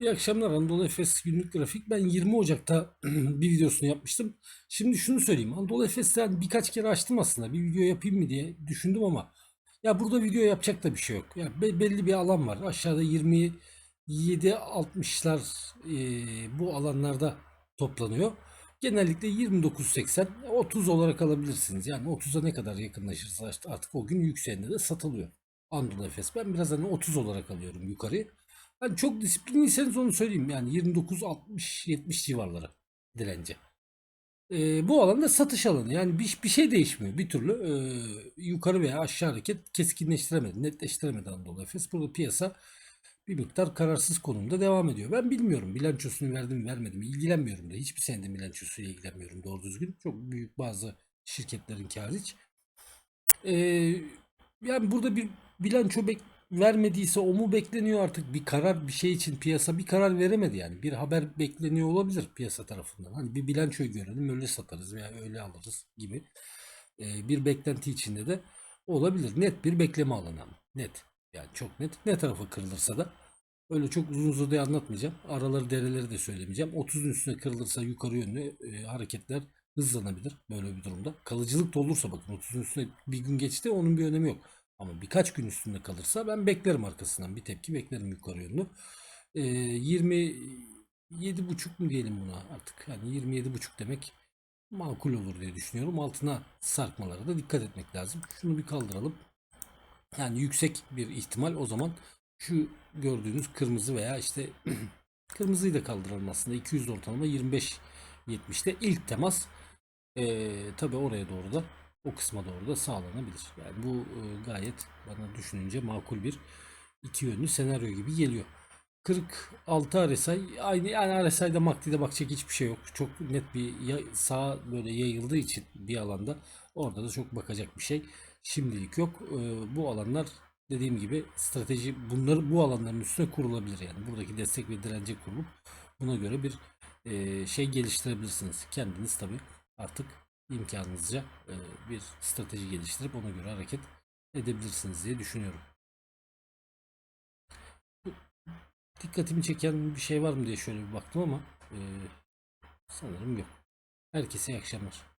İyi akşamlar Anadolu Efes günlük grafik. Ben 20 Ocak'ta bir videosunu yapmıştım. Şimdi şunu söyleyeyim. Anadolu Efes'ten birkaç kere açtım aslında. Bir video yapayım mı diye düşündüm ama ya burada video yapacak da bir şey yok. Ya be- belli bir alan var. Aşağıda 27 60'lar e, bu alanlarda toplanıyor. Genellikle 29.80 30 olarak alabilirsiniz. Yani 30'a ne kadar yakınlaşırsa artık o gün yükseğinde de satılıyor. Anadolu Efes. Ben biraz hani 30 olarak alıyorum yukarı. Hani çok disiplinliyseniz onu söyleyeyim. Yani 29, 60, 70 civarları direnci. Ee, bu alanda satış alanı. Yani bir, bir şey değişmiyor. Bir türlü e, yukarı veya aşağı hareket keskinleştiremedi, netleştiremedi Anadolu Efes. Burada piyasa bir miktar kararsız konumda devam ediyor. Ben bilmiyorum bilançosunu verdim mi vermedim mi ilgilenmiyorum da. Hiçbir senede bilançosuyla ilgilenmiyorum doğru düzgün. Çok büyük bazı şirketlerin hariç. Ee, yani burada bir bilanço bek vermediyse o mu bekleniyor artık? Bir karar bir şey için piyasa bir karar veremedi yani. Bir haber bekleniyor olabilir piyasa tarafından. Hani bir bilançoyu görelim öyle satarız veya öyle alırız gibi Ee, bir beklenti içinde de olabilir. Net bir bekleme alanı ama net. Yani çok net. Ne tarafa kırılırsa da öyle çok uzun uzadıya anlatmayacağım. Araları dereleri de söylemeyeceğim. 30'un üstüne kırılırsa yukarı yönlü e, hareketler hızlanabilir böyle bir durumda. Kalıcılık da olursa bakın 30'un üstüne bir gün geçti onun bir önemi yok ama birkaç gün üstünde kalırsa ben beklerim arkasından bir tepki beklerim yukarı yönlü. Ee, 27 buçuk mu diyelim buna artık yani 27 buçuk demek makul olur diye düşünüyorum. Altına sarkmalara da dikkat etmek lazım. Şunu bir kaldıralım. Yani yüksek bir ihtimal o zaman şu gördüğünüz kırmızı veya işte kırmızıyı da kaldıralım aslında 200 ortalama 25 70'te ilk temas ee, tabi oraya doğru da o kısma doğru da sağlanabilir. Yani bu e, gayet bana düşününce makul bir iki yönlü senaryo gibi geliyor. 46 RSI aynı yani RSI'de MACD'de bakacak hiçbir şey yok. Çok net bir sağ böyle yayıldığı için bir alanda orada da çok bakacak bir şey şimdilik yok. Ee, bu alanlar dediğim gibi strateji bunları bu alanların üstüne kurulabilir yani. Buradaki destek ve dirence kurulup buna göre bir e, şey geliştirebilirsiniz. Kendiniz tabii artık imkanınızca e, bir strateji geliştirip ona göre hareket edebilirsiniz diye düşünüyorum. Dikkatimi çeken bir şey var mı diye şöyle bir baktım ama e, sanırım yok. Herkese iyi akşamlar.